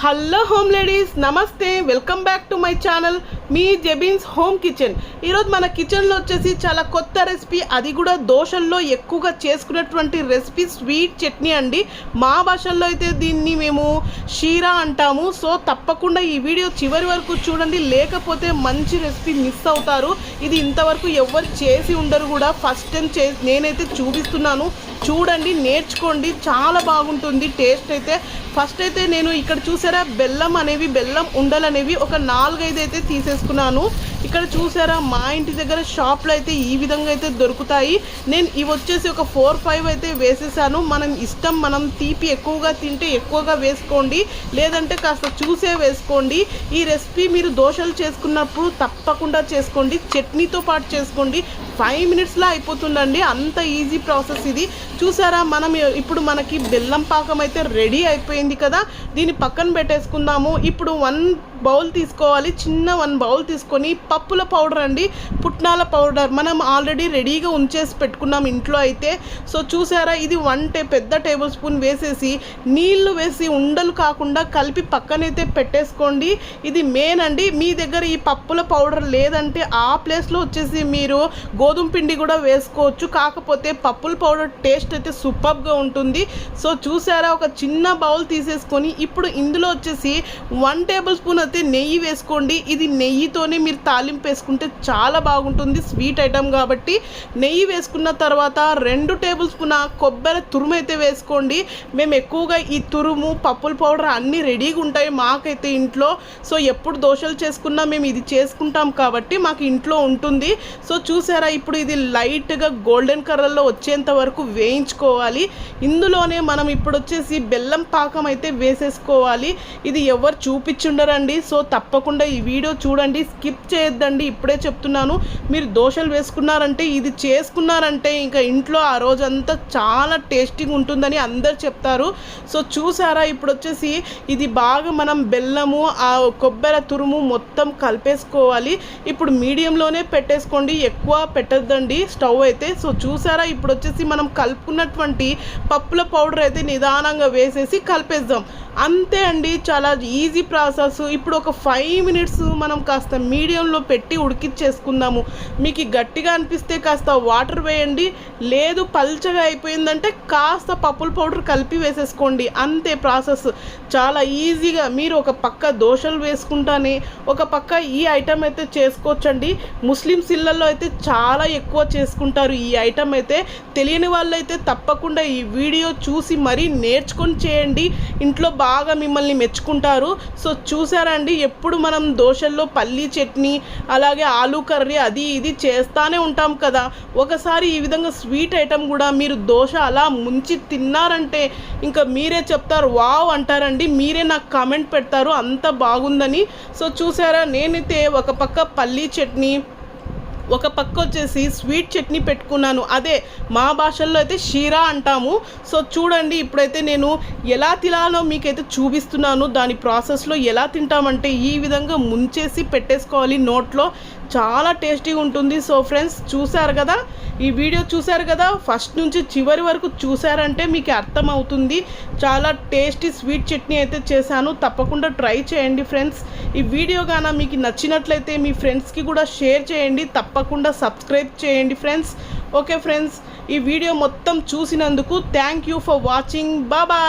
Hello home ladies నమస్తే welcome back to my channel me Jebin's home kitchen. ఈరోజు మన కిచెన్లో వచ్చేసి చాలా కొత్త రెసిపీ అది కూడా దోశల్లో ఎక్కువగా చేసుకునేటువంటి రెసిపీ స్వీట్ చట్నీ అండి. మా భాషల్లో అయితే దీన్ని మేము షీరా అంటాము. సో తప్పకుండా ఈ వీడియో చివరి వరకు చూడండి. లేకపోతే మంచి రెసిపీ మిస్ అవుతారు. ఇది ఇంతవరకు ఎవరు చేసి ఉండరు కూడా. ఫస్ట్ టైం చే నేనైతే చూపిస్తున్నాను. చూడండి నేర్చుకోండి. చాలా బాగుంటుంది టేస్ట్ అయితే. ఫస్ట్ అయితే నేను ఇక్కడ చూసారా బెల్లం అనేవి బెల్లం ఉండలు అనేవి ఒక నాలుగైదు అయితే తీసేసుకున్నాను. ఇక్కడ చూసారా మా ఇంటి దగ్గర షాప్లో అయితే ఈ విధంగా అయితే దొరుకుతాయి. నేను ఇవి వచ్చేసి ఒక ఫోర్ ఫైవ్ అయితే వేసేసాను. మనం ఇష్టం మనం తీపి ఎక్కువగా తింటే ఎక్కువగా వేసుకోండి. లేదంటే కాస్త చూసే వేసుకోండి. ఈ రెసిపీ మీరు దోశలు చేసుకున్నప్పుడు తప్పకుండా చేసుకోండి. చట్నీతో పాటు చేసుకోండి. ఫైవ్ మినిట్స్లో అయిపోతుందండి. అంత ఈజీ ప్రాసెస్ ఇది. చూసారా మనం ఇప్పుడు మనకి బెల్లం పాకం అయితే రెడీ అయిపోయింది కదా. దీన్ని పక్కన పెట్టేసుకుందాము. ఇప్పుడు వన్ బౌల్ తీసుకోవాలి. చిన్న వన్ బౌల్ తీసుకొని పప్పుల పౌడర్ అండి పుట్నాల పౌడర్. మనం ఆల్రెడీ రెడీగా ఉంచేసి పెట్టుకున్నాం ఇంట్లో అయితే. సో చూసారా ఇది వన్ టే పెద్ద టేబుల్ స్పూన్ వేసేసి నీళ్ళు వేసి ఉండలు కాకుండా కలిపి పక్కనైతే పెట్టేసుకోండి. ఇది మెయిన్ అండి. మీ దగ్గర ఈ పప్పుల పౌడర్ లేదంటే ఆ ప్లేస్లో వచ్చేసి మీరు గోధుమ పిండి కూడా వేసుకోవచ్చు. కాకపోతే పప్పుల పౌడర్ టేస్ట్ అయితే సూపర్గా ఉంటుంది. సో చూసారా ఒక చిన్న బౌల్ తీసేసుకొని ఇప్పుడు ఇందులో వచ్చేసి వన్ టేబుల్ స్పూన్ అయితే నెయ్యి వేసుకోండి. ఇది నెయ్యితోనే మీరు తాలింపు వేసుకుంటే చాలా బాగుంటుంది స్వీట్ ఐటమ్ కాబట్టి. నెయ్యి వేసుకున్న తర్వాత రెండు టేబుల్ స్పూన్ కొబ్బరి తురుము అయితే వేసుకోండి. మేము ఎక్కువగా ఈ తురుము పప్పుల పౌడర్ అన్నీ రెడీగా ఉంటాయి మాకైతే ఇంట్లో. సో ఎప్పుడు దోశలు చేసుకున్నా మేము ఇది చేసుకుంటాం కాబట్టి మాకు ఇంట్లో ఉంటుంది. సో చూసారా ఇప్పుడు ఇది లైట్గా గోల్డెన్ కలర్లో వచ్చేంత వరకు వేయించుకోవాలి. ఇందులోనే మనం ఇప్పుడు వచ్చేసి బెల్లం పాకం అయితే వేసేసుకోవాలి. ఇది ఎవరు చూపించుండరండి. సో తప్పకుండా ఈ వీడియో చూడండి. స్కిప్ చేయొద్దండి ఇప్పుడే చెప్తున్నాను. మీరు దోశలు వేసుకున్నారంటే ఇది చేసుకున్నారంటే ఇంకా ఇంట్లో ఆ రోజంతా చాలా టేస్టింగ్ ఉంటుందని అందరు చెప్తారు. సో చూసారా ఇప్పుడు వచ్చేసి ఇది బాగా మనం బెల్లము ఆ కొబ్బరి తురుము మొత్తం కలిపేసుకోవాలి. ఇప్పుడు మీడియంలోనే పెట్టేసుకోండి ఎక్కువ పెట్టద్దండి స్టవ్ అయితే. సో చూసారా ఇప్పుడు వచ్చేసి మనం కలుపుకున్నటువంటి పప్పుల పౌడర్ అయితే నిదానంగా వేసేసి కలిపేద్దాం. అంతే అండి చాలా ఈజీ ప్రాసెస్. ఇప్పుడు ఒక ఫైవ్ మినిట్స్ మనం కాస్త మీడియంలో పెట్టి ఉడికిచ్చేసుకుందాము. మీకు గట్టిగా అనిపిస్తే కాస్త వాటర్ వేయండి. లేదు పల్చగా అయిపోయిందంటే కాస్త పప్పుల పౌడర్ కలిపి వేసేసుకోండి. అంతే ప్రాసెస్. చాలా ఈజీగా మీరు ఒక పక్క దోశలు వేసుకుంటానే ఒక పక్క ఈ ఐటమ్ అయితే చేసుకోవచ్చండి. ముస్లిమ్స్ ఇళ్ళల్లో అయితే చాలా ఎక్కువ చేసుకుంటారు ఈ ఐటమ్ అయితే. తెలియని వాళ్ళైతే తప్పకుండా ఈ వీడియో చూసి మరీ నేర్చుకొని చేయండి. ఇంట్లో బాగా మిమ్మల్ని మెచ్చుకుంటారు. సో చూసారండి ఎప్పుడు మనం దోశల్లో పల్లీ చట్నీ అలాగే ఆలూ కర్రీ అది ఇది చేస్తానే ఉంటాం కదా. ఒకసారి ఈ విధంగా స్వీట్ ఐటమ్ కూడా మీరు దోశ అలా ముంచి తిన్నారంటే ఇంకా మీరే చెప్తారు వావ్ అంటారండి. మీరే నాకు కామెంట్ పెడతారు అంత బాగుందని. సో చూసారా నేనైతే ఒక పక్క పల్లీ చట్నీ ఒక పక్క వచ్చేసి స్వీట్ చట్నీ పెట్టుకున్నాను. అదే మా భాషల్లో అయితే షీరా అంటాము. సో చూడండి ఇప్పుడైతే నేను ఎలా తినాలో మీకైతే చూపిస్తున్నాను. దాని ప్రాసెస్లో ఎలా తింటామంటే ఈ విధంగా ముంచేసి పెట్టేసుకోవాలి నోట్లో. చాలా టేస్టీగా ఉంటుంది. సో ఫ్రెండ్స్ చూశారు కదా? ఈ వీడియో చూశారు కదా? ఫస్ట్ నుంచి చివరి వరకు చూసారంటే మీకు అర్థమవుతుంది. చాలా టేస్టీ స్వీట్ చట్నీ అయితే చేశాను. తప్పకుండా ట్రై చేయండి ఫ్రెండ్స్. ఈ వీడియో కానీ మీకు నచ్చినట్లయితే మీ ఫ్రెండ్స్కి కూడా షేర్ చేయండి. తప్పకుండా సబ్స్క్రైబ్ చేయండి ఫ్రెండ్స్. ఓకే ఫ్రెండ్స్ ఈ వీడియో మొత్తం చూసినందుకు థ్యాంక్ యూ ఫర్ వాచింగ్. బాబాయ్